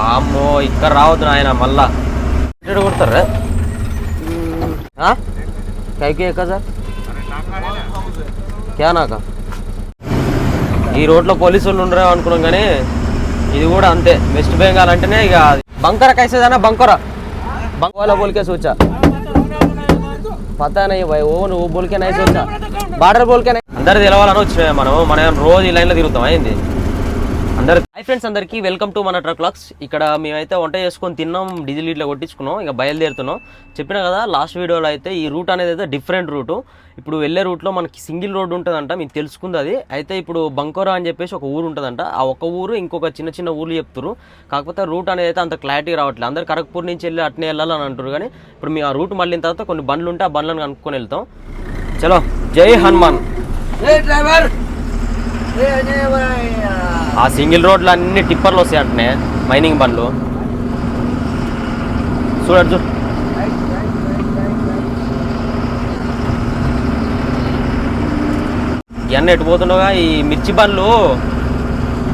వామ్మో ఇక్కడ రావద్దు ఆయన మళ్ళా. ఇక్కడ కొడతారా? కైకి ఎక్క సార్? క్యా నాక ఈ రోడ్లో పోలీసు వాళ్ళు ఉండరు అనుకున్నాం కానీ ఇది కూడా అంతే. వెస్ట్ బెంగాల్ అంటేనే ఇక బంకర కైసేదానా? బంకర? బంకోలా బోల్కే సోచా. పతా నై ఓ నువ్వు బోల్కే నై సోచా బార్డర్ బోల్కే నై అందరు తెలవాలని వచ్చినాయి మనం మనం రోజు ఈ లైన్లో తిరుగుతాం అయింది హై ఫ్రెండ్స్ అందరికీ వెల్కమ్ టు మన ట్రక్ లాక్స్ ఇక్కడ మేమైతే వంట చేసుకొని తిన్నాం డీజిల్ ఇట్లా కొట్టించుకున్నాం ఇక బయలుదేరుతున్నాం. చెప్పిన కదా లాస్ట్ వీడియోలో అయితే ఈ రూట్ అనేది అయితే డిఫరెంట్ రూటు ఇప్పుడు వెళ్ళే రూట్లో మనకి సింగిల్ రోడ్ ఉంటుందంట మీకు తెలుసుకుంది అది. అయితే ఇప్పుడు బంకోరా అని చెప్పేసి ఒక ఊరు ఉంటుందంట. ఆ ఒక ఊరు ఇంకొక చిన్న చిన్న ఊర్లు చెప్తారు కాకపోతే రూట్ అనేది అయితే అంత క్లారిటీ రావట్లేదు. అందరు కరక్పూర్ నుంచి వెళ్ళి అట్నే వెళ్ళాలని అంటారు కానీ ఇప్పుడు మేము ఆ రూట్ మళ్ళిన తర్వాత కొన్ని బండ్లు ఉంటే ఆ బండ్లను కనుక్కొని వెళ్తాం. చలో జై హనుమాన్. డ్రైవర్ ఆ సింగిల్ రోడ్లు అన్ని టిప్పర్లు వస్తాయి అంటనే మైనింగ్ బండ్లు. చూడచ్చు ఇవన్నీ ఎటు పోతుండగా ఈ మిర్చి బండ్లు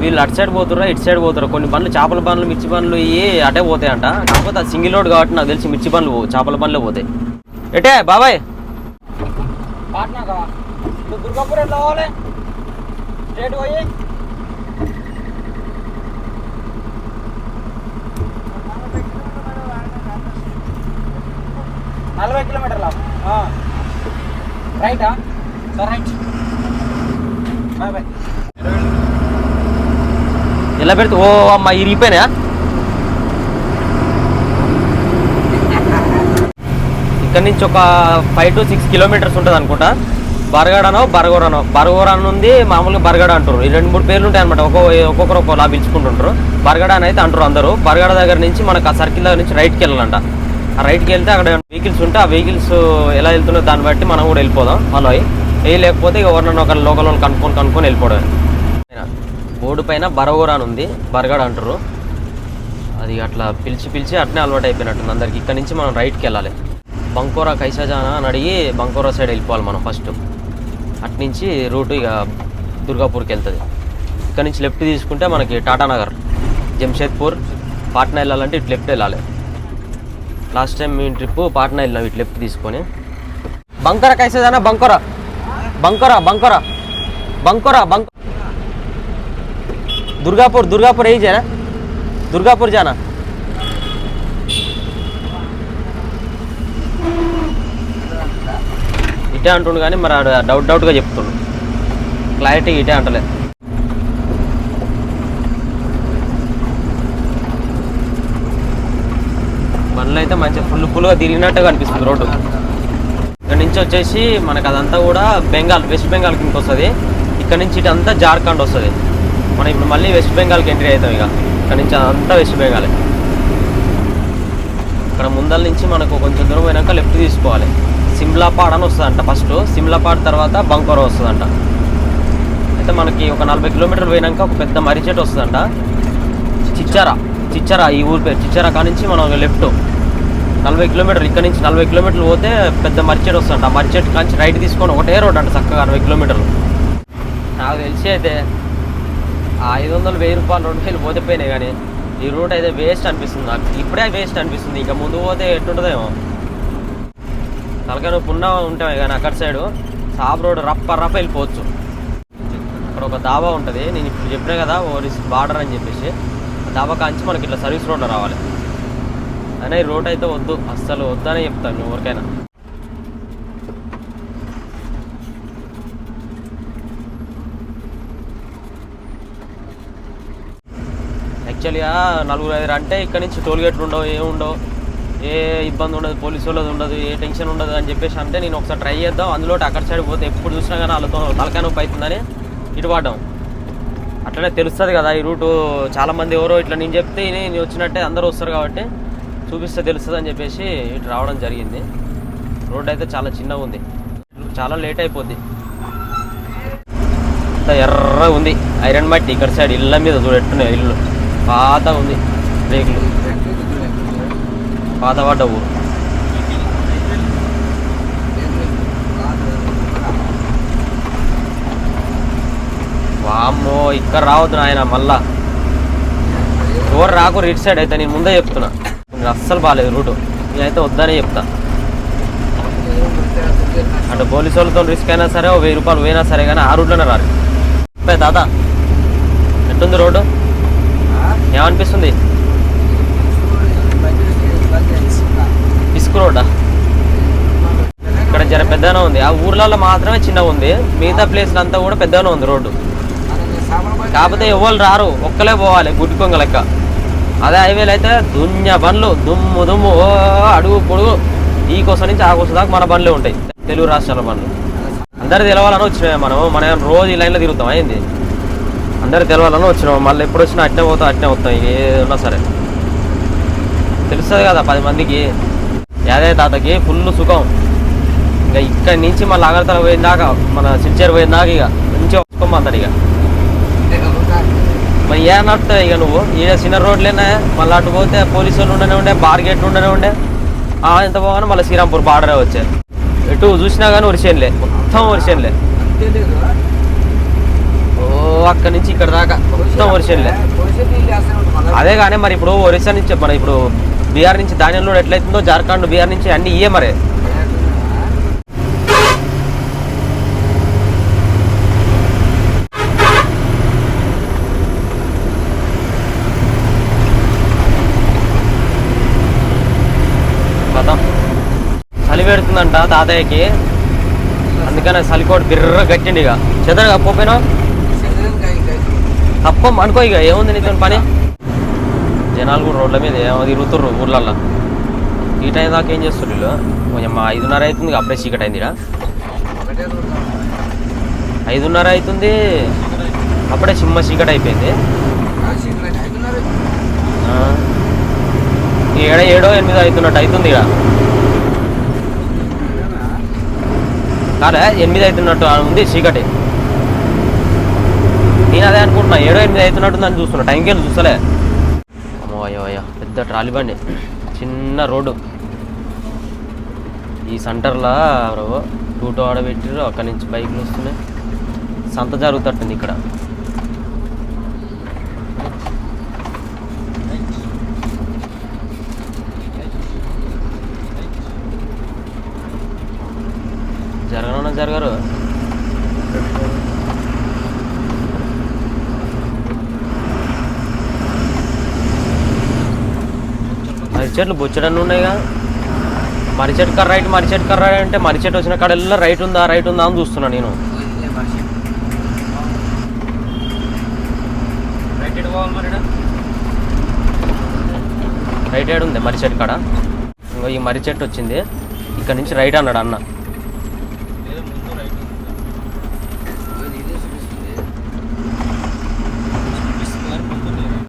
వీళ్ళు అటు సైడ్ పోతుర్రా ఇటు సైడ్ పోతారు కొన్ని బండ్లు చేపల బండ్లు మిర్చి బండ్లు ఇవి అటే పోతాయంట. కాకపోతే అది సింగిల్ రోడ్ కాబట్టి నాకు తెలిసి మిర్చి బండ్లు చేపల బండ్లే పోతాయి. ఎటే బాబాయ్. పాట్నా దుర్గాపూర్ ఎట్లా పోవాలి? పోయి. నలభై కిలోమీటర్ల? రైటా? Sir right. బాయ్ బాయ్ ఎలా పెడితే? ఓ అమ్మ ఇరిగిపోయినా ఇక్కడ నుంచి ఒక ఫైవ్ టు సిక్స్ కిలోమీటర్స్ ఉంటుంది అనుకుంటా. బరగడనో బరగోరనో. బరగోరన్ ఉంది మామూలుగా బరగడ అంటారు ఈ రెండు మూడు పేర్లు ఉంటాయి అనమాట ఒక్కో ఒక్కొక్కరు ఒక్కోలా పిలుచుకుంటుంటారు బరగడ అని అయితే అంటారు అందరూ. బరగడ దగ్గర నుంచి మనకు ఆ సర్కిల్ దగ్గర నుంచి రైట్కి వెళ్ళాలంట. ఆ రైట్కి వెళ్తే అక్కడ వెహికల్స్ ఉంటే ఆ వెహికల్స్ ఎలా వెళ్తుందో దాన్ని బట్టి మనం కూడా వెళ్ళిపోదాం. ఫాలో అయ్యి ఏ లేకపోతే ఇక ఎవరినైనా ఒక లోకల్ కనుక్కొని కనుక్కొని వెళ్ళిపోవడం బోర్డు పైన బరగోర అని ఉంది బరగడ అంటారు అది అట్లా పిలిచి పిలిచి అట్నే అలవాటు అయిపోయినట్టుంది. అందరికి ఇక్కడ నుంచి మనం రైట్కి వెళ్ళాలి. బంకోరా కైసాజానా అని అడిగి బంకోరా సైడ్ వెళ్ళిపోవాలి మనం ఫస్ట్. అట్నుంచి రూటు రూట్ ఇక దుర్గాపూర్కి వెళ్తుంది. ఇక్కడ నుంచి లెఫ్ట్ తీసుకుంటే మనకి టాటానగర్ జంషేద్పూర్. పాట్నా వెళ్ళాలంటే ఇటు లెఫ్ట్ వెళ్ళాలి. లాస్ట్ టైం మీ ట్రిప్ పాట్నా వెళ్ళినాం ఇటు లెఫ్ట్ తీసుకొని బంకర కైసాజానా బంకోరా బంకోరా బంకోరా బంకోరా బంక్ दुर्गापुर दुर्गापुर यही है ना दुर्गापुर जाना ఇటే అంటుండు కానీ మరి ఆడ డౌట్ డౌట్గా చెప్తుండు క్లారిటీ ఇటే అంటలే బండ్లు అయితే మంచిగా ఫుల్ ఫుల్గా తిరిగినట్టుగా అనిపిస్తుంది రోడ్డు. ఇక్కడ నుంచి వచ్చేసి మనకు అదంతా కూడా బెంగాల్ వెస్ట్ బెంగాల్ కిందకి వస్తుంది. ఇక్కడ నుంచి ఇటు అంతా జార్ఖండ్ వస్తుంది. మనం ఇప్పుడు మళ్ళీ వెస్ట్ బెంగాల్కి ఎంట్రీ అవుతాం ఇక. ఇక్కడ నుంచి అంతా వెస్ట్ బెంగాలే. ఇక్కడ ముందల నుంచి మనకు కొంచెం దూరం పోయినాక లెఫ్ట్ తీసుకోవాలి. సిమ్లాపాడ్ అని వస్తుందంట ఫస్ట్ సిమ్లాపాడ్ తర్వాత బంకోర వస్తుందంట. అయితే మనకి ఒక నలభై కిలోమీటర్లు పోయినాక ఒక పెద్ద మర్రి చెట్టు వస్తుందంట. చిచ్చారా చిచ్చారా ఈ ఊరి పేరు. చిచ్చారా కాడ నుంచి మనం లెఫ్ట్ నలభై కిలోమీటర్లు ఇక్కడ నుంచి నలభై కిలోమీటర్లు పోతే పెద్ద మర్చెట్ వస్తుంట ఆ మర్చెట్ కాంచి రైట్ తీసుకొని ఒకటే రోడ్ అంట చక్కగా అరవై కిలోమీటర్లు. నాకు తెలిసి అయితే ఆ ఐదు వందలు వెయ్యి రూపాయలు రెండు వేలు పోతే పోయినాయి కానీ ఈ రూట్ అయితే వేస్ట్ అనిపిస్తుంది నాకు. ఇప్పుడే వేస్ట్ అనిపిస్తుంది. ఇంకా ముందు పోతే ఎట్టుంటుందేమో. తలకాయ నొప్పి ఉన్నా ఉంటాయి కానీ అక్కడ సైడు సాప్ రోడ్ రప్ప రప్ప వెళ్ళిపోవచ్చు. అక్కడ ఒక దాబా ఉంటుంది. నేను ఇప్పుడు చెప్పినా కదా ఓరిస్ బార్డర్ అని చెప్పేసి. దాబా కాంచి మనకి ఇట్లా సర్వీస్ రోడ్లో రావాలి. అనే రోడ్ అయితే వద్దు. అస్సలు వద్దనే చెప్తాను ఎవరికైనా. యాక్చువల్గా నలుగురు ఐదు అంటే ఇక్కడ నుంచి టోల్ గేట్లు ఉండవు ఏముండవు ఉండవు. ఏ ఇబ్బంది ఉండదు పోలీసు వాళ్ళది ఉండదు ఏ టెన్షన్ ఉండదు అని చెప్పేసి అంటే నేను ఒకసారి ట్రై చేద్దాం. అందులో అక్కడ సైడ్ పోతే ఎప్పుడు చూసినా కానీ వాళ్ళతో తలకాయ నొప్పి అవుతుందని ఇటు పడ్డాం. అట్లనే తెలుస్తుంది కదా ఈ రూటు. చాలామంది ఎవరో ఇట్లా నేను చెప్తే నేను వచ్చినట్టే అందరూ వస్తారు కాబట్టి. చూపిస్తే తెలుస్తుంది అని చెప్పేసి ఇటు రావడం జరిగింది. రోడ్ అయితే చాలా చిన్నగా ఉంది. చాలా లేట్ అయిపోద్ది. ఎర్ర ఎర్రగా ఉంది. ఐరన్ మట్టి ఇక్కడ సైడ్ ఇళ్ళ మీద చూడట్టున్నాయి ఇల్లు. పాత ఉంది. రేకులు. పాత పడ్డ ఊరు. వామ్మో ఇక్కడ రావద్దు ఆయన మళ్ళా. ఎవరు రాకు ఇటు సైడ్ అయితే నేను ముందే చెప్తున్నా. అస్సలు బాగాలేదు రూటు. నేనైతే వద్దనే చెప్తా. అంటే పోలీసు వాళ్ళతో రిస్క్ అయినా సరే ఓ వెయ్యి రూపాయలు పోయినా సరే కానీ ఆ రూట్లోనే రారు. చెప్పే దాదా ఎట్టుంది రోడ్డు? ఏమనిపిస్తుంది? ఇసుకు రోడ్డా? ఇక్కడ జర పెద్దగానే ఉంది. ఆ ఊర్లలో మాత్రమే చిన్నగా ఉంది. మిగతా ప్లేస్లు అంతా కూడా పెద్దగానే ఉంది రోడ్డు. కాకపోతే ఎవరు రారు. ఒక్కలే పోవాలి గుడ్డుకొంగ లెక్క. అదే హైవేలు అయితే దున్య బండ్లు దుమ్ము దుమ్ము ఓ అడుగు పొడుగు ఈ కోసం నుంచి ఆ కోసం దాకా మన బండ్లే ఉంటాయి. తెలుగు రాష్ట్రాల బండ్లు. అందరు తెలవాలని వచ్చినాయి మనం మనం రోజు ఈ లైన్లో తిరుగుతాం అయింది. అందరు తెలవాలని వచ్చినాం మళ్ళీ ఎప్పుడు వచ్చినా అట్నే పోతాం అట్నే వస్తాం ఏదన్నా సరే. తెలుస్తుంది కదా పది మందికి. యాదే తాతకి ఫుల్ సుఖం. ఇంకా ఇక్కడి నుంచి మళ్ళీ అగరతల పోయిందాక మన సిల్చేరు పోయిందాక ఇక. మంచిగా వచ్చుకోమంటాడు ఇక. మరి ఏ నడుతుంది ఇక నువ్వు? ఈడ చిన్న రోడ్లేనే? మళ్ళీ అటు పోతే పోలీసు వాళ్ళు ఉండనే ఉండే బార్ గేట్ ఉండనే ఉండే. ఆ, ఎంత పోగానే మళ్ళీ శ్రీరాంపూర్ బార్డరే వచ్చే ఎటు చూసినా కానీ ఒరిసేనులే. మొత్తం ఒరిసేనులే. ఓ అక్కడి నుంచి ఇక్కడ దాకా మొత్తం ఒరిసేనులే. అదే కానీ మరి ఇప్పుడు ఒరిస్సా నుంచి మన ఇప్పుడు బీహార్ నుంచి ధాన్యంలో ఎట్లయితుందో జార్ఖండ్ బీహార్ నుంచి అన్ని ఇయే మరి కథం చలి తాతయ్యకి. అందుకని చలికోటి బిర్ర గట్టిండి ఇక. చెదరు కప్పపోయినా తప్పం అనుకో ఇక ఏముంది నీతో పని? జనాలు కూడా రోడ్ల మీద ఏమో తిరుగుతుర్రు ఊర్లల్లో. ఈ టైం దాకా ఏం చేస్తారు వీళ్ళు? కొంచెం మా ఐదున్నర అవుతుంది అప్పుడే చీకటి అయింది ఈడ. ఐదున్నర అవుతుంది అప్పుడే చిమ్మ చీకటి అయిపోయింది. ఆ. ఏడో ఎనిమిదో అవుతున్నట్టు అవుతుంది ఇక. కాలే ఎనిమిది అవుతున్నట్టు ఉంది చీకటి. నేను అదే అనుకుంటున్నా ఏడో ఎనిమిది అవుతున్నట్టు అని చూస్తున్నా టైంకి వెళ్ళి చూస్తలే. అమ్మో అయ్యో అయ్యో పెద్ద ట్రాలీ బండి చిన్న రోడ్డు. ఈ సెంటర్లో టూటో ఆడబెట్టారు అక్కడి నుంచి బైక్లు వస్తున్నాయి. సంత జరుగుతట్టుంది ఇక్కడ జరగనున్నా జరగరు మరి చెట్లు బొచ్చడన్ని ఉన్నాయిగా. మరి చెట్టు కర్ర రైట్ మరి చెట్టు కర్ర అంటే మరి చెట్టు వచ్చిన కాడల్లా రైట్ ఉందా రైట్ ఉందా అని చూస్తున్నా నేను. రైట్ ఏడు ఉంది మరి చెట్టు కాడ. ఇంకో ఈ మరి చెట్టు వచ్చింది. ఇక్కడ నుంచి రైట్ అన్నాడు అన్న.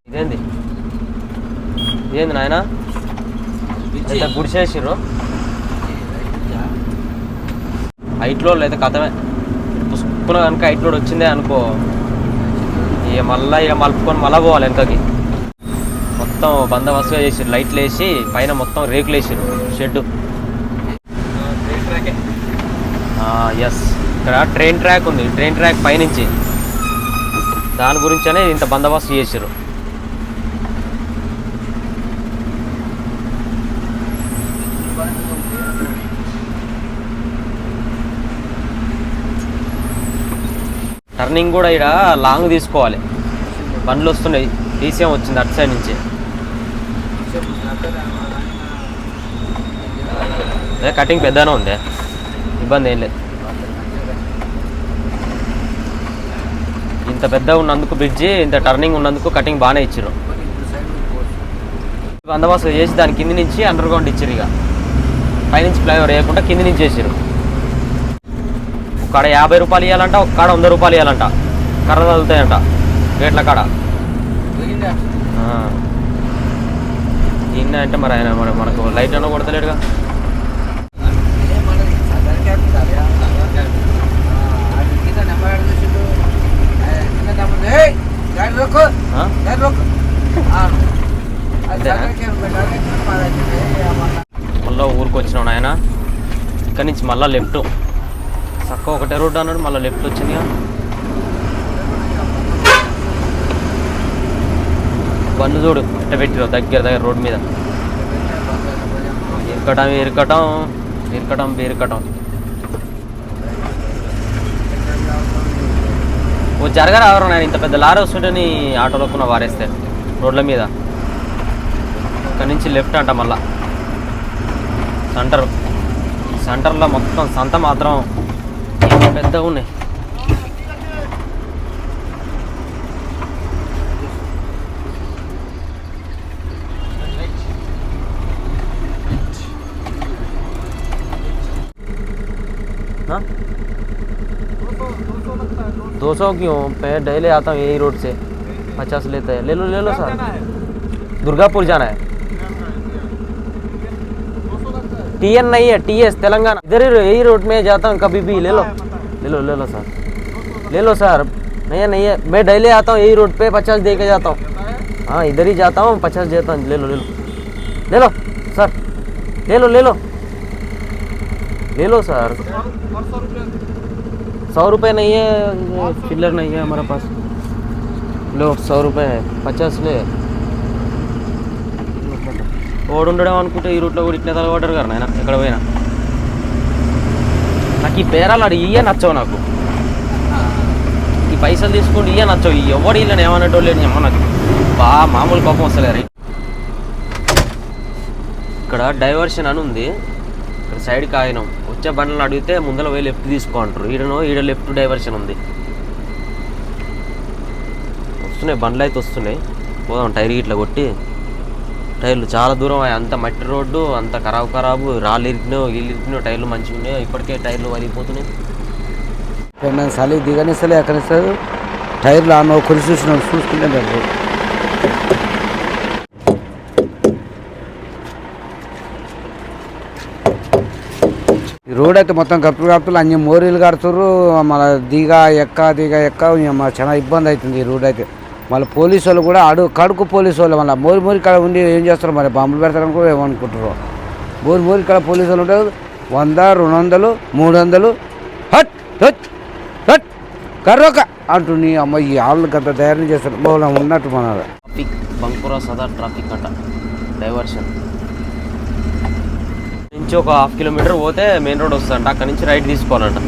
ఇదేంది? ఇదేంది నాయన? ఎంత గుడిసేసిర్రు లోడ్ అయితే కథమే. పుసుకున కనుక హైట్ లోడ్ వచ్చిందే అనుకో. ఇక మళ్ళీ ఇక మలుపుకొని మళ్ళా పోవాలి వెనకకి. మొత్తం బందోబస్తుగా చేసిర్రు. లైట్లు వేసి పైన మొత్తం రేకులు వేసిర్రు. షెడ్ ఎస్ ఇక్కడ ట్రైన్ ట్రాక్ ఉంది. ట్రైన్ ట్రాక్ పైనుంచి. దాని గురించనే ఇంత బందోబస్తు చేసారు టర్నింగ్ కూడా ఇక్కడ లాంగ్ తీసుకోవాలి. బండ్లు వస్తున్నాయి. టీసీఎం వచ్చింది అటు సైడ్ నుంచి. అదే కటింగ్ పెద్దనే ఉంది. ఇబ్బంది ఏం లేదు. ఇంత పెద్ద ఉన్నందుకు బ్రిడ్జి ఇంత టర్నింగ్ ఉన్నందుకు కటింగ్ బాగానే ఇచ్చారు బందోబస్తు చేసి దాని కింది నుంచి అండర్ గ్రౌండ్ ఇచ్చారు ఇక. పైనుంచి ఫ్లైఓవర్ వేయకుండా కింది నుంచి చేసారు కాడ యాభై రూపాయలు ఇవ్వాలంట ఒక కాడ వంద రూపాయలు ఇవ్వాలంట కర్ర తగులుతాయంట గేట్ల కాడ. ఈయన అంటే మరి ఆయన మరి మనకు లైట్ అన్న కొడతలేడుగా? మళ్ళీ ఊరికి వచ్చినావు నాయన. ఇక్కడి నుంచి మళ్ళీ లెఫ్ట్. చక్కగా ఒకటే రోడ్డు అన్నాడు మళ్ళీ లెఫ్ట్ వచ్చిందిగా బండ్లు చూడు ఇట్ట పెట్టిరు దగ్గర దగ్గర రోడ్ మీద. ఇరకటం ఇరకటం ఇరకటం బీరకటం. ఓ జరగరా ఎవరు నేను ఇంత పెద్ద లారీ వస్తుంటే నీ ఆటోలోకున్న వారేస్తే రోడ్ల మీద. ఇక్కడ నుంచి లెఫ్ట్ అంట మళ్ళా. సెంటర్ సెంటర్లో మొత్తం సంత మాత్రం పెద్దగా ఉన్నాయి हाँ? दो सौ क्यों मैं डेली आता हूँ यही रोड से पचास लेते हैं ले लो ले लो सर दुर्गापुर जाना है टी एन नहीं है टी एस तेलंगाना इधर ही यही रोड में जाता हूँ कभी भी ले लो ले लो ले लो सर ले लो सर नहीं है नहीं है मैं डेली आता हूँ यही रोड पे पचास दे के जाता हूँ हाँ इधर ही जाता हूँ पचास देता हूँ ले लो ले लो ले लो सर ले लो ले लो ले लो सर सौ रुपये नहीं है ये चिल्लर नहीं है हमारे पास लो सौ रुपये है పచాస్ లే ఓడు ఉండడం అనుకుంటే ఈ రూట్లో కూడా ఇట్లా తలగొట్టారు కదా నాయన ఎక్కడ పోయినా నాకు ఈ పేరాలు అడిగి ఇయ్య నచ్చవు నాకు. ఈ పైసలు తీసుకుంటే ఇయ్య నచ్చవు. ఈ ఎవడు ఇల్లని ఏమన్నట్టు అమ్మ నాకు. బా మామూలు కోపం వస్తలేరు ఇక్కడ డైవర్షన్ అని ఉంది. ఇక్కడ సైడ్కి ఆగినాం. వచ్చే బండ్లను అడిగితే ముందర పోయి లెఫ్ట్ తీసుకో అంటారు. ఈడనో ఈడ లెఫ్ట్ డైవర్షన్ ఉంది. వస్తున్నాయి బండ్లు అయితే వస్తున్నాయి. పోదాం టైర్ ఇట్లా కొట్టి. టైర్లు చాలా దూరం అయ్యాయి. అంత మట్టి రోడ్డు అంత ఖరాబు ఖరాబు రాళ్ళు ఇరిగినో ఇల్లు టైర్లు మంచిగా ఉన్నాయి ఇప్పటికే టైర్లు వరిగిపోతున్నాయి. నేను చలి దిగనిస్తలే ఎక్కనిస్తారు టైర్లు ఆమె నువ్వు చూసినాం చూసుకుంటే ఈ రోడ్ అయితే మొత్తం కప్పులు కప్పులు అన్ని మోరీలు కడుతుర్రు. మళ్ళీ దిగ ఎక్క దిగ ఎక్క చాలా ఇబ్బంది అవుతుంది ఈ రోడ్ అయితే. మళ్ళీ పోలీసు వాళ్ళు కూడా అడు కడుకు పోలీసు వాళ్ళు మళ్ళీ మోరి మోరి కాడ ఉండి ఏం చేస్తారు మరి? బాంబులు పెడతారని కూడా ఏమనుకుంటారు మోరి మోరి కాడ పోలీసు వాళ్ళు ఉంటారు. వంద రెండు వందలు మూడు వందలు. హట్ హట్ హట్ కర్రొక నీ అమ్మ ఈ ఆళ్ళు గత తయారు చేస్తారు. బహుళ ఉన్నట్టు మన ట్రాఫిక్ బంకురా సదా ట్రాఫిక్ అంట. డైవర్షన్. నుంచి ఒక హాఫ్ కిలోమీటర్ పోతే మెయిన్ రోడ్ వస్తుందంట. అక్కడ నుంచి రైట్ తీసుకోవాలంట.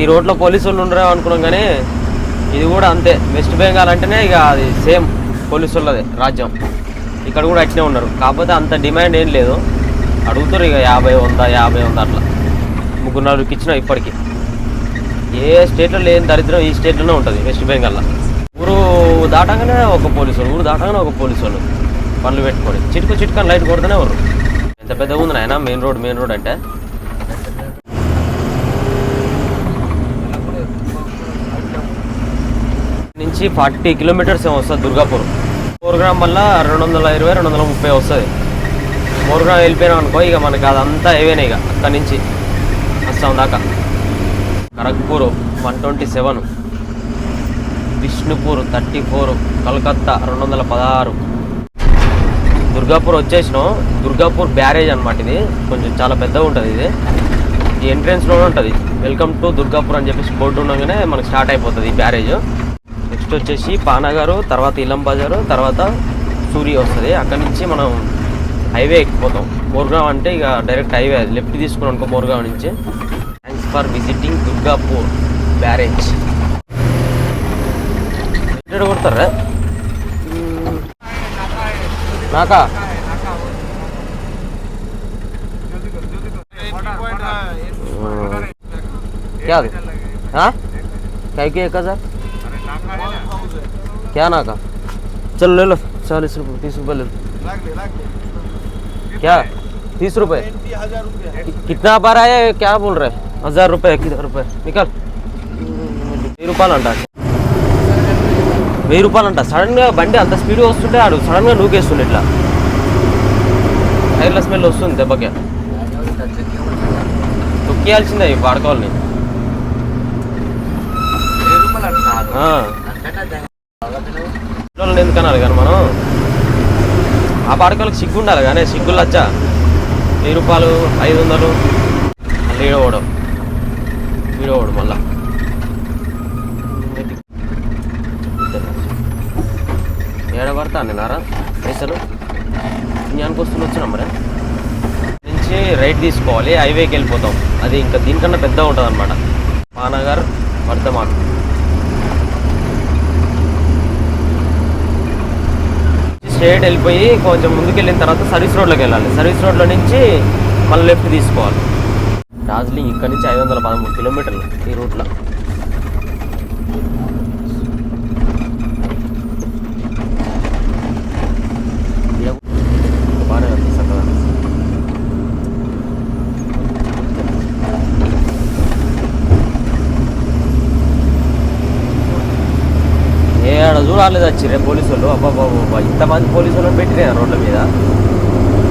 ఈ రోడ్లో పోలీసు వాళ్ళు అనుకున్నాం కానీ ఇది కూడా అంతే. వెస్ట్ బెంగాల్ అంటేనే ఇక అది సేమ్ పోలీసు వాళ్ళదే రాజ్యం. ఇక్కడ కూడా అట్నే ఉన్నారు. కాకపోతే అంత డిమాండ్ ఏం లేదు. అడుగుతారు ఇక యాభై వంద యాభై వంద అట్లా. ముగ్గురు నాలుగుకి ఇచ్చిన ఇప్పటికి. ఏ స్టేట్లో లేని దరిద్రం ఈ స్టేట్లోనే ఉంటుంది వెస్ట్ బెంగాల్లో ఊరు దాటగానే ఒక పోలీసు వాళ్ళు ఊరు దాటగానే ఒక పోలీసు వాళ్ళు పనులు పెట్టుకొని చిటుకు చిటుకని లైట్ కొడుతూనే ఊరు ఎంత పెద్దగా ఉంది నాయన మెయిన్ రోడ్ మెయిన్ రోడ్ అంటే? నుంచి ఫార్టీ కిలోమీటర్స్ ఏమో వస్తుంది దుర్గాపూర్. మోర్గ్రామ్ వల్ల రెండు వందల ఇరవై రెండు వందల ముప్పై వస్తుంది. మోర్గ్రామ్ వెళ్ళిపోయినాం అనుకో ఇక మనకి అదంతా ఏవైనా ఇక అక్కడి నుంచి అస్సాం దాకా. Kharagpur one twenty seven Vishnupur thirty four Calcutta రెండు వందల పదహారు. దుర్గాపూర్ వచ్చేసినాం. దుర్గాపూర్ బ్యారేజ్ అనమాట ఇది. కొంచెం చాలా పెద్దగా ఉంటుంది ఇది. ఈ ఎంట్రెన్స్లోనే ఉంటుంది. వెల్కమ్ టు దుర్గాపూర్ అని చెప్పేసి బోర్డు ఉండగానే మనకి స్టార్ట్ అయిపోతుంది ఈ బ్యారేజ్. నెక్స్ట్ వచ్చేసి పానగారు తర్వాత ఇలం బజారు తర్వాత సూరి వస్తుంది అక్కడి నుంచి మనం హైవే ఎక్కిపోతాం మోర్గావ్ అంటే ఇక డైరెక్ట్ హైవే అది లెఫ్ట్ తీసుకుని అనుకో మోర్గావ్ నుంచి thanks for visiting Durgapur barrage ఎక్కడ కొడతారా నాకా क्या दे हाँ क्या क्या एक हजार क्या नाका चलो ले लो चालीस रुपये तीस रुपये ले लो क्या तीस रुपये कि- कितना बार आया है क्या बोल रहे हैं हजार रुपये किधर रुपये निकल వెయ్యి రూపాయలు అంట వెయ్యి రూపాయలు అంట సడన్గా బండి అంత స్పీడ్ వస్తుంటే ఆడు సడన్గా నూకేస్తుండే ఇట్లా టైర్ల స్మెల్ వస్తుంది దెబ్బకి తొక్కియాల్సిందే ఈ వాడుకోవాలని ఆ. ఎందుకు కానీ మనం? ఆ పాడకాలకు సిగ్గు ఉండాలి కానీ సిగ్గులు వచ్చా వెయ్యి రూపాయలు ఐదు వందలు. మళ్ళీ ఈడవడం. ఈడవడం మళ్ళా. ఏడ పడతా నారా? పైసలు? జ్ఞానికి వస్తున్న వచ్చినా మరి? నుంచి రైట్ తీసుకోవాలి హైవేకి వెళ్ళిపోతాం. అది ఇంకా దీనికన్నా పెద్దగా ఉంటుంది అనమాట పానగర్ వర్ధమాన్. స్ట్రేట్ వెళ్ళిపోయి కొంచెం ముందుకు వెళ్ళిన తర్వాత సర్వీస్ రోడ్లోకి వెళ్ళాలి. సర్వీస్ రోడ్లో నుంచి మళ్ళీ లెఫ్ట్ తీసుకోవాలి. డార్జిలింగ్ ఇక్కడ నుంచి ఐదు వందల పదమూడు కిలోమీటర్లు ఈ రూట్లో బాగానే ఉంది చక్కగా వాళ్ళు వచ్చిర్రే చూడాలేదు వచ్చి పోలీసు వాళ్ళు ఇంతమంది పోలీసు వాళ్ళని పెట్టిరే రోడ్ల మీద.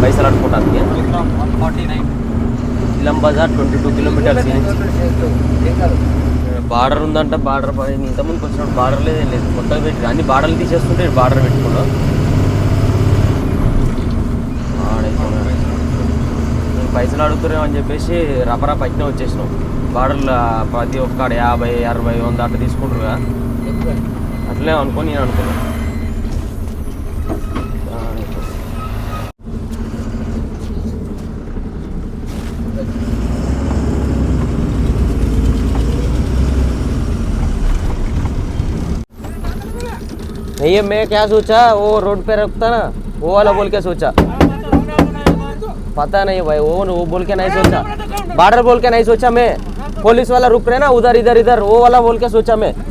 పైసలు అనుకుంటానికి Ilambazar twenty two kilometres border ఉందంట బార్డర్ ఇంతకుముందుకు వచ్చినప్పుడు బార్డర్ లేదే లేదు. కొత్తగా పెట్టి అన్ని బార్డర్లు తీసేస్తుంటే బార్డర్ పెట్టుకున్నాం. నేను పైసలు అడుగుతున్నాం అని చెప్పేసి రపరా పట్టిన వచ్చేసినాం. బార్డర్లో ప్రతి ఒక్కడ యాభై అరవై వంద అట్లా తీసుకుంటారు కదా. नहीं है मैं क्या सोचा, वो रोड पे रखता ना, वो वाला बोल के सोचा। पता नहीं भाई, वो वो बोल के नहीं सोचा। बॉर्डर बोल के नहीं सोचा मैं। पुलिस वाला रुक रहे ना, उधर, इधर इधर, वो वाला बोल के सोचा मैं।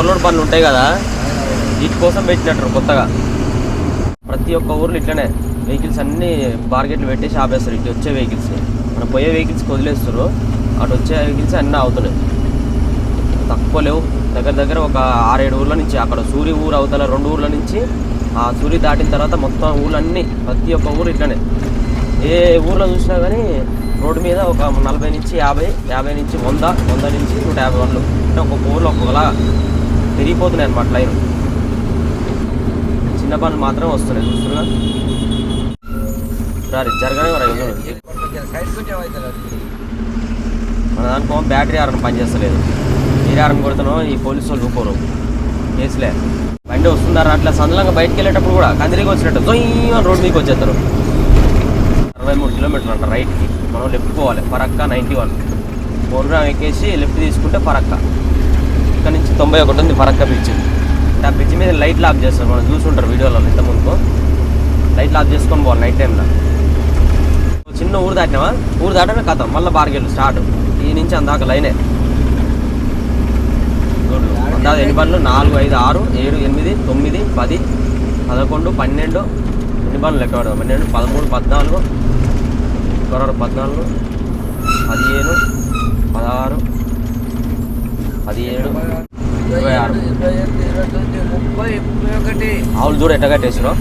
ఓవర్లోడ్ పనులు ఉంటాయి కదా వీటి కోసం పెట్టినట్టు కొత్తగా. ప్రతి ఒక్క ఊర్లో ఇట్లనే వెహికల్స్ అన్నీ బార్గెట్లు పెట్టేసి ఆపేస్తారు ఇటు వచ్చే వెహికల్స్. మనం పోయే వెహికల్స్కి వదిలేస్తారు అటు వచ్చే వెహికల్స్ అన్నీ అవుతున్నాయి తక్కువ లేవు. దగ్గర దగ్గర ఒక ఆరేడు ఊర్ల నుంచి అక్కడ సూర్య ఊరు అవతల రెండు ఊర్ల నుంచి ఆ సూర్య దాటిన తర్వాత మొత్తం ఊళ్ళన్నీ ప్రతి ఒక్క ఊరు ఇట్లనే. ఏ ఊర్లో చూసినా కానీ రోడ్డు మీద ఒక నలభై నుంచి యాభై యాభై నుంచి వంద వంద నుంచి నూట యాభై వాళ్ళు అంటే ఒక్కొక్క ఊర్లో ఒక్కొక్కలా పెరిగిపోతున్నాయి అనమాట లైన్. చిన్న పనులు మాత్రం వస్తున్నాయి చూస్తున్నా. సరే జరగనే మరి మన దానికో బ్యాటరీ ఆరం పనిచేస్తలేదు. నీరు ఆరన్ కొడుతున్నాం ఈ పోలీసు వాళ్ళు ఊకోరు కేసులే బండి వస్తున్నారు అట్లా సందలంగా బయటకు వెళ్ళేటప్పుడు కూడా కందిరికి వచ్చినట్టు జొయ్ రోడ్ మీదకి వచ్చేస్తారు. అరవై మూడు కిలోమీటర్లు అంట రైట్కి. మనం లెఫ్ట్ పోవాలి పరక్క నైంటీ వన్. ప్రోగ్రామ్ ఎక్కేసి లెఫ్ట్ తీసుకుంటే పరక్క. ఇక్కడ నుంచి తొంభై ఒకటి ఉంది ఫరక్క బ్రిడ్జ్ ఆ బ్రిడ్జ్ మీద లైట్ ఆఫ్ చేస్తారు. మనం చూసుంటారు వీడియోలో ఇంత ముందు లైట్ ఆఫ్ చేసుకొని పోవాలి నైట్ టైంలో చిన్న ఊరు దాటినావా? ఊరు దాటమే కథ. మళ్ళీ బార్గెళ్ళు స్టార్ట్ ఈ నుంచి అందాక లైనే అందాక ఎన్ని బండ్లు? నాలుగు ఐదు ఆరు ఏడు ఎనిమిది తొమ్మిది పది పదకొండు పన్నెండు. ఎన్ని బండ్లు లెక్క పన్నెండు పదమూడు పద్నాలుగు. త్వరలో పద్నాలుగు పదిహేను పదహారు పదిహేడు. ఇరవై ఆరు. ఆవులు చూడు ఎట్ట కట్టేసిరో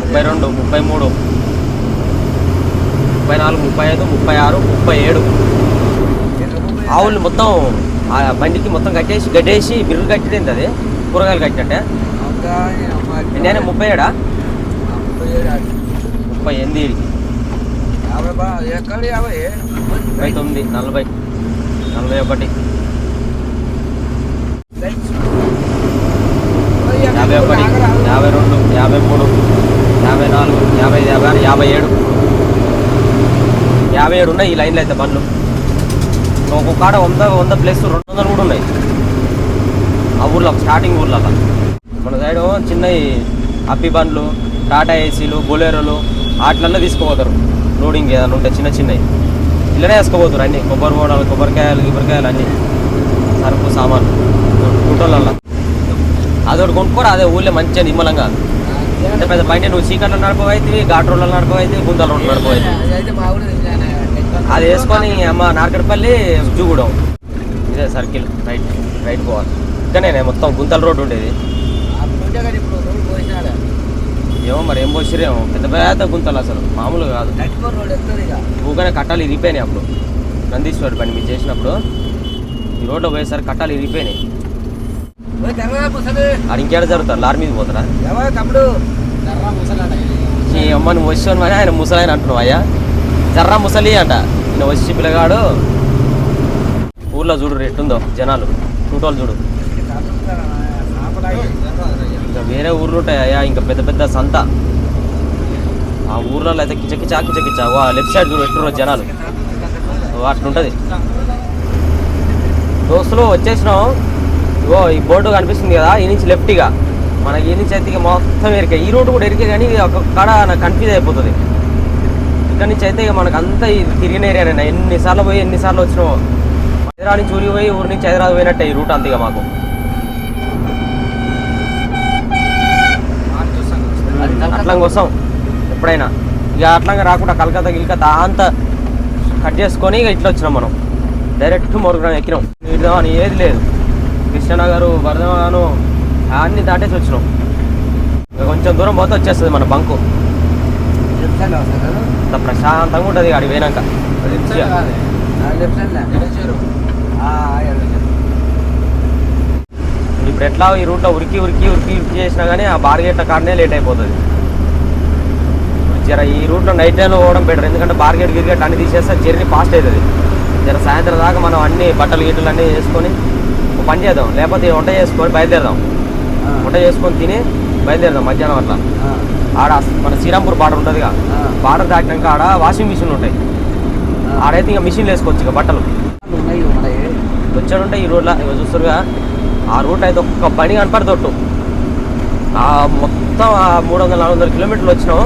ముప్పై రెండు ముప్పై మూడు. ముప్పై నాలుగు ముప్పై ఐదు ముప్పై ఆరు ముప్పై ఏడు. ఆవులు మొత్తం ఆ బండికి మొత్తం కట్టేసి గడ్డేసి బిర్రులు కట్టింది అది? కూరగాయలు కట్టినట్టే? ఎన్ని ముప్పై ఏడా? ముప్పై ఎనిమిది. ముప్పై తొమ్మిది నలభై నలభై ఒకటి. యాభై ఒకటి యాభై రెండు యాభై మూడు యాభై నాలుగు యాభై యాభై ఆరు యాభై ఏడు. యాభై ఏడు ఉన్నాయి ఈ లైన్లో అయితే బండ్లు. ఒక్కొక్క కాడ వంద వంద ప్లస్ రెండు వందలు కూడా ఉన్నాయి. ఆ ఊర్లో స్టార్టింగ్ ఊర్లో మన సైడ్ చిన్న అప్పి బండ్లు టాటా ఏసీలు బొలేరోలు వాటిలల్లో తీసుకుపోతారు. లోడింగ్ ఏదైనా ఉంటే చిన్న చిన్నవి. ఇళ్ళనే వేసుకోపోతారు అన్ని. కొబ్బరి బోడాలు కొబ్బరికాయలు కొబ్బరికాయలు అన్నీ. సరుకు సామాన్లు. గుంటలలో అదొకటి కొనుక్కోరు అదే ఊళ్ళో మంచిగా నిమ్మలంగా. అంటే పెద్ద బండి నువ్వు చీకట్లో నడపవైతే ఘాట్ రోడ్లో నడపవైతే గుంతల రోడ్లు నడపవైతే అది వేసుకొని అమ్మ నార్కట్పల్లి జూగూడెం. ఇదే సర్కిల్. రైట్ రైట్ పోవాలి. చిక్కనే మొత్తం గుంతల రోడ్డు ఉండేది. రోడ్డు ఏమో మరి ఏం పోసిరేమో పెద్ద పెద్ద గుంతలు అసలు. మామూలు కాదు. ఊగానే కట్టాలు ఇరిగిపోయినాయి అప్పుడు. నందీశ్వరి పని మీరు చేసినప్పుడు ఈ రోడ్లో పోయేసరికి కట్టాలు ఇరిగిపోయినాయి ముసలి ఆడ ఇంకేడ జరుగుతారు? లారీ మీద పోతారా? ఈ అమ్మ నువ్వు వచ్చాను మరి ఆయన ముసలాయన అంటున్నావు అయ్యా. జర్రా ముసలి అంట. నేను వచ్చి పిల్లగాడు. ఊర్లో చూడు రెట్టుందో జనాలు. చూటోళ్ళు చూడు. ఇంకా వేరే ఊర్లు ఉంటాయా అయ్యా ఇంకా పెద్ద పెద్ద సంత. ఆ ఊర్లలో అయితే కిచకిచా కిచకిచా వా లెఫ్ట్ సైడ్ చూడు జనాలు. అట్లుంటుంది. దోస్తులు వచ్చేసినాం. ఓ ఈ బోర్డు కనిపిస్తుంది కదా ఈ నుంచి లెఫ్ట్గా మనకి ఈ నుంచి అయితే ఇక మొత్తం ఎరికే ఈ రూట్ కూడా ఎరికే కానీ ఒక కాడ నాకు కన్ఫ్యూజ్ అయిపోతుంది. ఇక్కడ నుంచి అయితే ఇక మనకు అంతా ఇది తిరిగిన ఏరియానైనా ఎన్నిసార్లు పోయి ఎన్నిసార్లు వచ్చినామో. హైదరాబాద్ నుంచి ఊరికి పోయి ఊరి నుంచి హైదరాబాద్ పోయినట్టే ఈ రూట్ అంతగా మాకు. అట్లా కోసం ఎప్పుడైనా. ఇక అట్లా రాకుండా కలకత్తా గిలకత్తా అంతా కట్ చేసుకొని ఇక ఇట్లా వచ్చినాం మనం. డైరెక్ట్ మొరుగురం ఎక్కినాం. ఇటు అని ఏది లేదు. కృష్ణనగర్ వరదమాను అన్ని దాటేసి వచ్చినాం. ఇక కొంచెం దూరం పోతే వచ్చేస్తుంది మన బంకు. అంత ప్రశాంతంగా ఉంటుంది అడిగి పోయినాక. ఇప్పుడు ఎట్లా ఈ రూట్లో ఉరికి ఉరికి ఉరికి ఉరికి చేసినా కానీ ఆ బార్గేట్ల కాడనే లేట్ అయిపోతుంది. జర ఈ రూట్లో నైట్ టైంలో పోవడం బెటర్ ఎందుకంటే బార్గేట్ గిరిగేట్ అన్ని తీసేస్తే జర్నీ ఫాస్ట్ అవుతుంది. జర సాయంత్రం దాకా మనం అన్ని బట్టలు గిట్టలు అన్నీ వేసుకొని ఒక పని చేద్దాం. లేకపోతే వంట చేసుకొని బయలుదేరదాం. వంట చేసుకొని తిని బయలుదేరదాం మధ్యాహ్నం అట్లా. ఆడ మన శ్రీరాంపూర్ బార్డర్ ఉంటుందిగా. బార్డర్ దాటినాక ఆడ వాషింగ్ మిషన్ ఉంటాయి. ఆడైతే ఇంకా మిషన్లు వేసుకోవచ్చు ఇక బట్టలు. వచ్చాడుంటే ఈ రోడ్లో ఇక చూస్తురుగా ఆ రూట్ అయితే ఒక్క బండి కనపడతొట్టు ఆ మొత్తం ఆ మూడు వందల నాలుగు వందల కిలోమీటర్లు వచ్చినాం.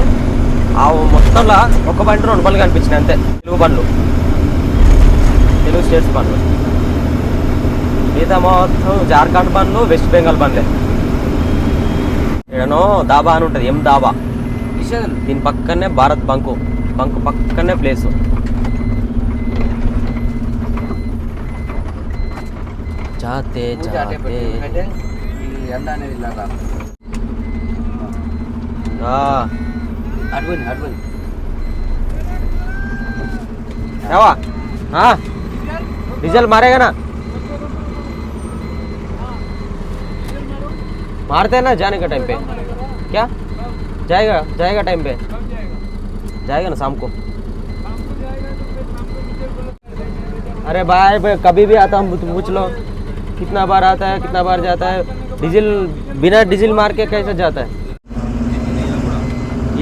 ఆ మొత్తంలో ఒక్క బండి రెండు బండ్లు కనిపించినాయి అంతే. తెలుగు బండ్లు. తెలుగు స్టేట్స్ బండ్లు. మిగతా మొత్తం జార్ఖండ్ బండ్లు వెస్ట్ బెంగాల్ బండ్లే. ఇక్కడనో దాబా అని ఉంటుంది ఎం దాబా. దీని పక్కనే భారత్ బంకు. బంకు పక్కనే ప్లేసు. జాతే జాతే. ఎండ అనేది ఇలాగా. ఆ, అడ్వని అడ్వని ఏవా हाँ डीजल मारेगा ना मारते हैं ना जाने का टाइम पे क्या जाएगा जाएगा टाइम पे जाएगा ना शाम को अरे भाई भाई कभी भी आता हूँ तो पूछ लो कितना बार आता है कितना बार जाता है डीजल बिना डीजल मार के कैसे जाता है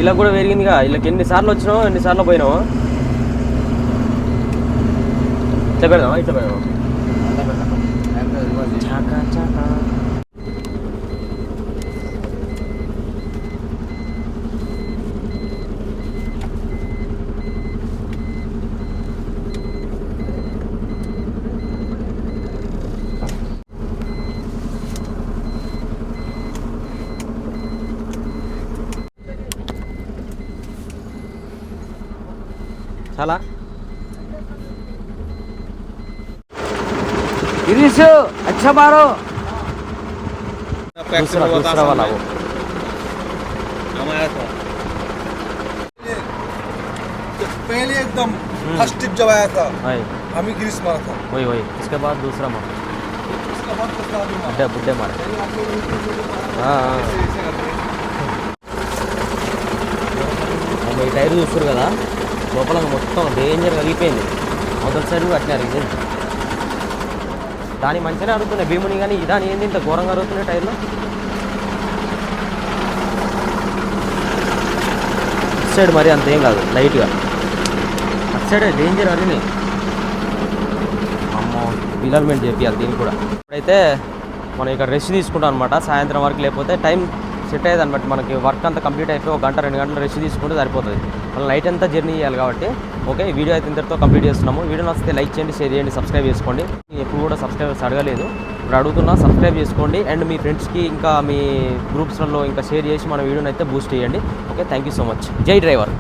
ఇలా కూడా పెరిగిందిగా. వీళ్ళకి ఎన్నిసార్లు వచ్చినావు ఎన్నిసార్లు పోయినావు? ఇట్లా పెడదామా? ఇట్లా పెడదామా? ಅಲ್ಲ गिरीशो अच्छा मारो दूसरा वाला वो पहले एकदम हम्म। फ़र्स्ट ट्रिप जब आया था हम ही गिरीश मारा था। वही वही। इसके बाद दूसरा मारा। बुढ़े बुढ़े मारे। हाँ टायर दूसरा कदा లోపల మొత్తం డేంజర్ కలిగిపోయింది మొదటి సైడ్ కూడా అట్లే అరిగింది దాని మంచిగానే అరుగుతున్నాయి భీముని కానీ దాని ఏంది ఇంత ఘోరంగా అరుగుతున్నాయి టైర్లో సైడ్ మరి అంతేం కాదు లైట్గా అటు సైడ్ డేంజర్ అరిగినాయి అమ్మో డిలర్మెంట్ చెప్పాలి దీనికి కూడా. ఇప్పుడైతే మనం ఇక్కడ రెస్ట్ తీసుకుంటాం అనమాట సాయంత్రం వరకు లేకపోతే టైం సెట్ అయ్యేది అనమాట మనకి వర్క్ అంతా కంప్లీట్ అయిపోయి ఒక గంట రెండు గంటలు రెస్ట్ తీసుకుంటే సరిపోతుంది. మళ్ళీ నైట్ అంతా జర్నీ చేయాలి కాబట్టి ఓకే వీడియో అయితే ఇంతటితో కంప్లీట్ చేస్తున్నాము. వీడియో నచ్చితే లైక్ చేయండి షేర్ చేయండి సబ్స్క్రైబ్ చేసుకోండి. ఎప్పుడు కూడా సబ్స్క్రైబర్స్ అడగలేదు. ఇప్పుడు అడుగుతున్నా సబ్స్క్రైబ్ చేసుకోండి. అండ్ మీ ఫ్రెండ్స్కి ఇంకా మీ గ్రూప్స్లలో ఇంకా షేర్ చేసి మన వీడియోని అయితే బూస్ట్ చేయండి. Okay thank you so much. జై డ్రైవర్.